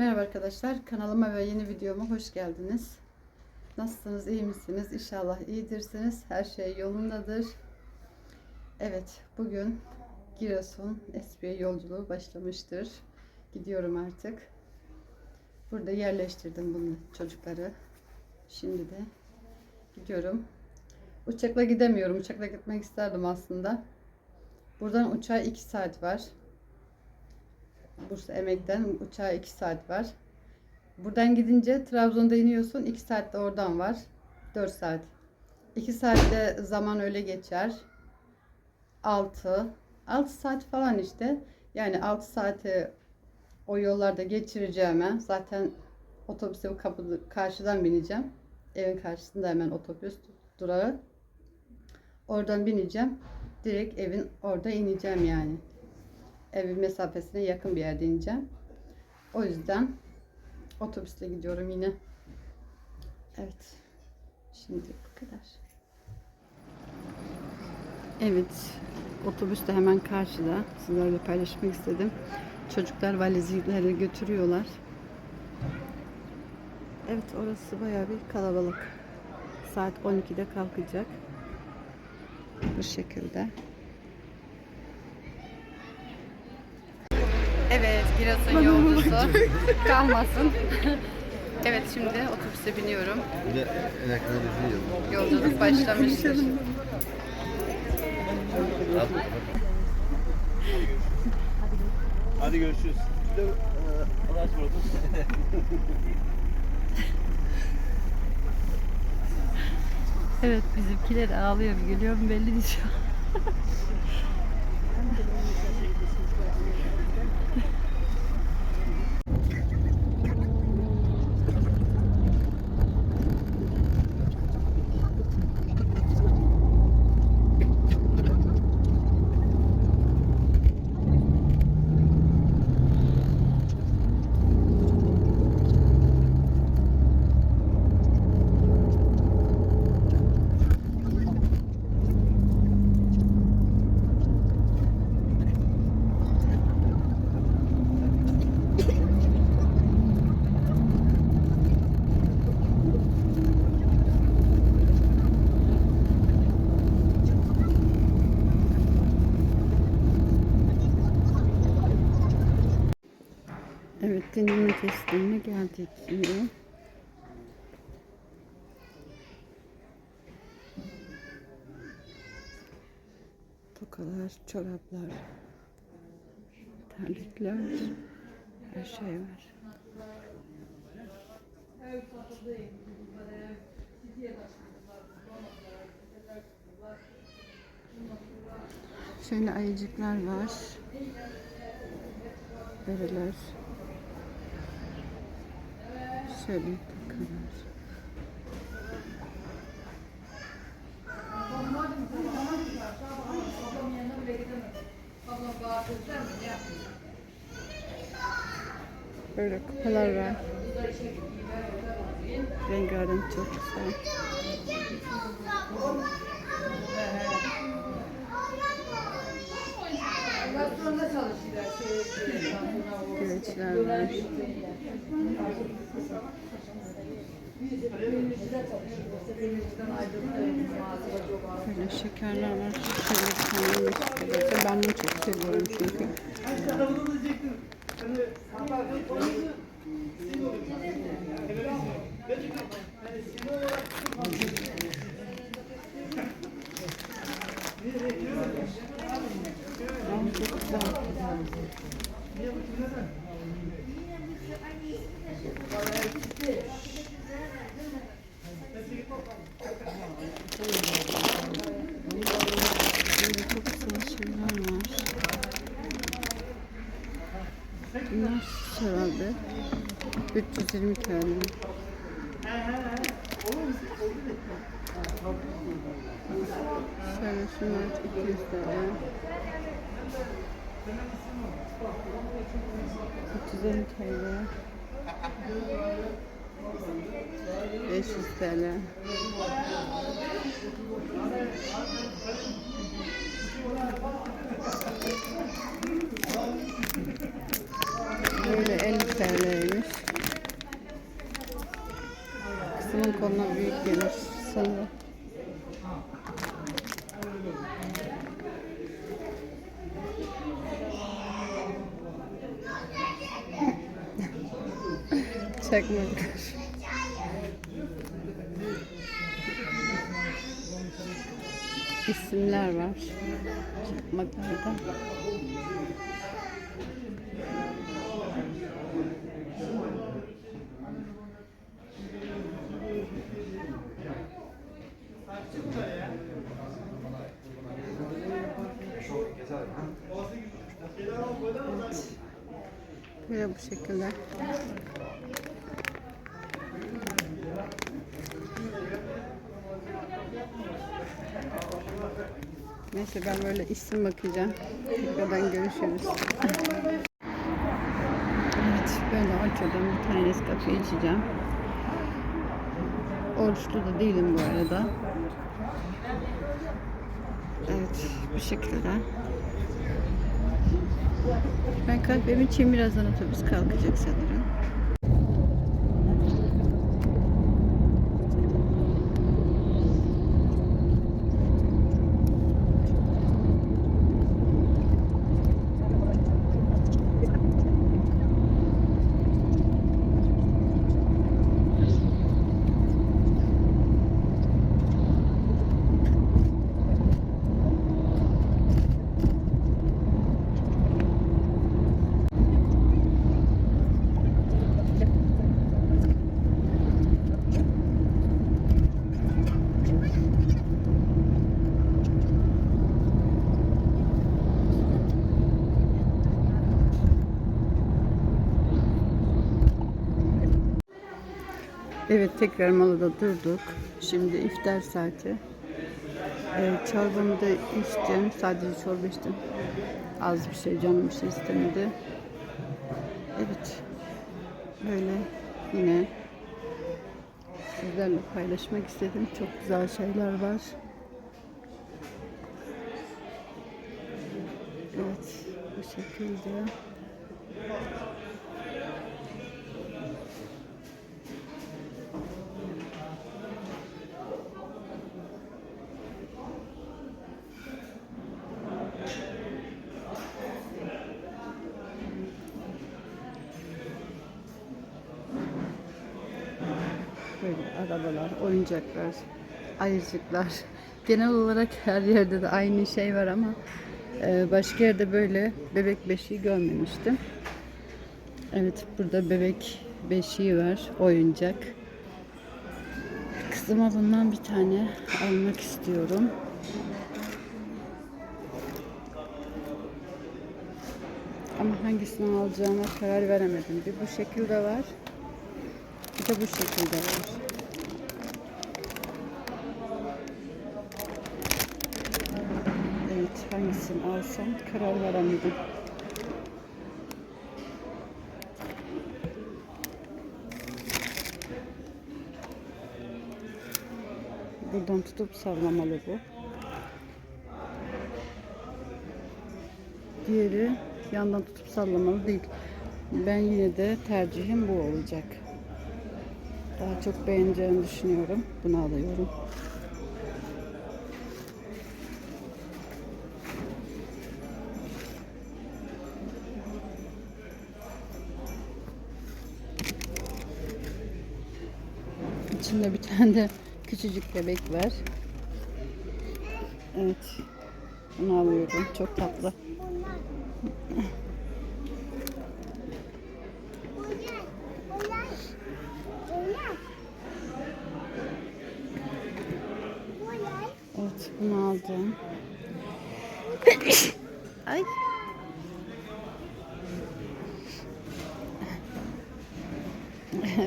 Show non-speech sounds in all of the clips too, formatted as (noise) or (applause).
Merhaba arkadaşlar, kanalıma ve yeni videoma hoş geldiniz. Nasılsınız, iyi misiniz? İnşallah iyidirsiniz, her şey yolundadır. Evet, bugün Giresun Esbiye yolculuğu başlamıştır. Gidiyorum artık. Burada yerleştirdim bunu çocukları. Şimdi de gidiyorum. Uçakla gidemiyorum, uçakla gitmek isterdim aslında. Buradan uçağa 2 saat var. Bursa Emek'ten uçağa 2 saat var. Buradan gidince Trabzon'da iniyorsun. 2 saat de oradan var. 4 saat. 2 saatte zaman öyle geçer. 6 6 saat falan işte. Yani 6 saati o yollarda geçireceğime zaten otobüse kapı karşıdan bineceğim. Evin karşısında hemen otobüs durağı. Oradan bineceğim. Direkt evin orada ineceğim yani evin mesafesine yakın bir yerde ineceğim. O yüzden otobüsle gidiyorum yine. Evet. Şimdi bu kadar. Evet. Otobüs de hemen karşıda. Sizlerle paylaşmak istedim. Çocuklar valizleri götürüyorlar. Evet orası bayağı bir kalabalık. Saat 12'de kalkacak. Bu şekilde. Evet, Giresun yolcusu kalmasın. (laughs) evet, şimdi otobüse biniyorum. Bir de elektriği düşüyor. Yolculuk başlamıştır. Hadi görüşürüz. Bir Allah'a ısmarladık. Evet, bizimkiler ağlıyor. Gülüyorum belli değil şu an. (laughs) Evet, dinleme geldik şimdi. Tokalar, çoraplar, terlikler, her şey var. Şöyle ayıcıklar var. Bereler. Şöyle takılar. Böyle kupalar var. Rengarenk çok Güveçler var. Böyle şekerler var. Şöyle bir ben bunu çok seviyorum çünkü. Bunlar herhalde 320 TL. Şöyle şunlar 200 TL. 350 TL. 500 TL. Böyle el TL'ymiş. Kısmın koluna büyük gelir sanırım. Çakmaklar. İsimler var. Çakmaklarda. Böyle bu şekilde. Neyse ben böyle isim bakacağım. Tekrardan görüşürüz. Evet böyle ortadan bir tane Nescafe içeceğim. Oruçlu da değilim bu arada. Evet bu şekilde. Ben kahvemi içeyim birazdan otobüs kalkacak sanırım. Evet tekrar molada durduk. Şimdi iftar saati. Ee, çorbamı da içtim. Sadece çorba içtim. Az bir şey canım bir şey istemedi. Evet. Böyle yine sizlerle paylaşmak istedim. Çok güzel şeyler var. Evet bu şekilde. Böyle arabalar, oyuncaklar, ayıcıklar. Genel olarak her yerde de aynı şey var ama e, başka yerde böyle bebek beşiği görmemiştim. Evet burada bebek beşiği var, oyuncak. Kızıma bundan bir tane almak istiyorum. Ama hangisini alacağıma karar veremedim. Bir bu şekilde var. Bir de bu şekilde var. Evet hangisini alsam karar veremedim. Buradan tutup sallamalı bu. Diğeri yandan tutup sallamalı değil. Ben yine de tercihim bu olacak. Daha çok beğeneceğimi düşünüyorum. Bunu alıyorum. İçinde bir tane de küçücük bebek var. Evet. Bunu alıyorum. Çok tatlı. Evet bunu aldım. Ay.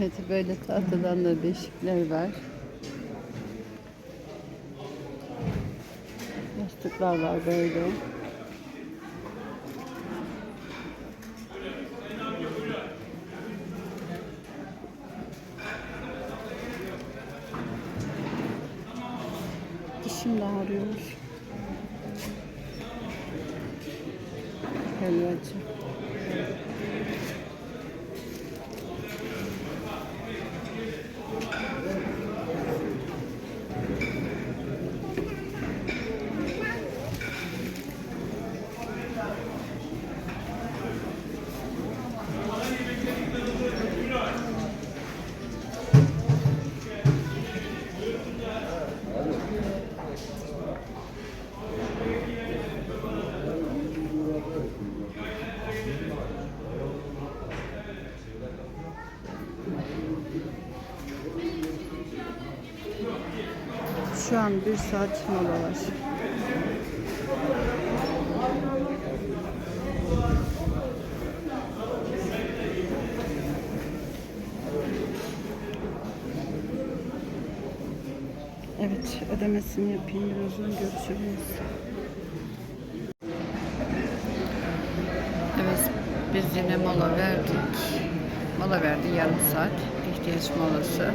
Evet böyle tahtadan da beşikler var. Yastıklar var böyle. Şu an bir saat mola var. Evet, ödemesini yapayım. Birazdan görüşürüz. Evet, biz yine mola verdik. Mola verdi yarım saat. ihtiyaç molası.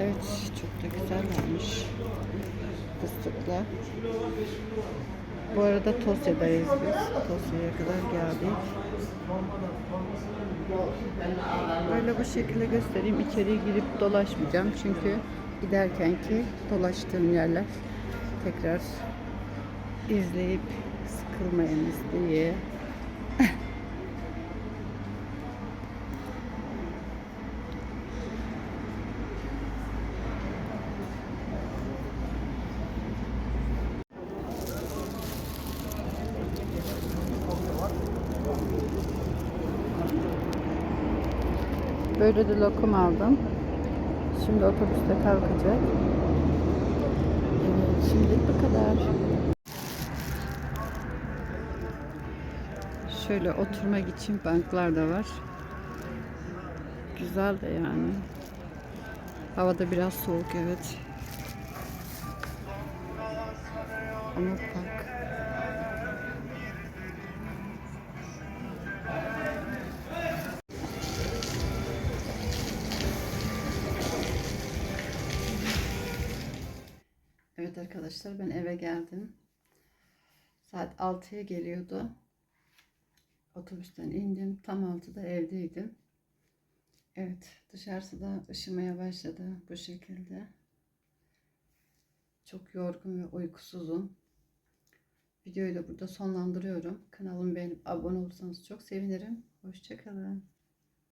Evet çok da güzel olmuş. Fıstıkla. Bu arada Tosya'dayız biz. Tosya'ya kadar geldik. Böyle bu şekilde göstereyim. İçeriye girip dolaşmayacağım. Çünkü giderken ki dolaştığım yerler tekrar izleyip sıkılmayınız diye. Böyle de lokum aldım. Şimdi otobüste kalkacak. Evet, şimdi bu kadar. Şöyle oturmak için banklar da var. Güzel de yani. Havada biraz soğuk evet. Ama bak. Evet arkadaşlar ben eve geldim. Saat 6'ya geliyordu. Otobüsten indim. Tam 6'da evdeydim. Evet dışarısı da ışımaya başladı bu şekilde. Çok yorgun ve uykusuzum. Videoyu da burada sonlandırıyorum. Kanalımı beğenip abone olursanız çok sevinirim. Hoşçakalın.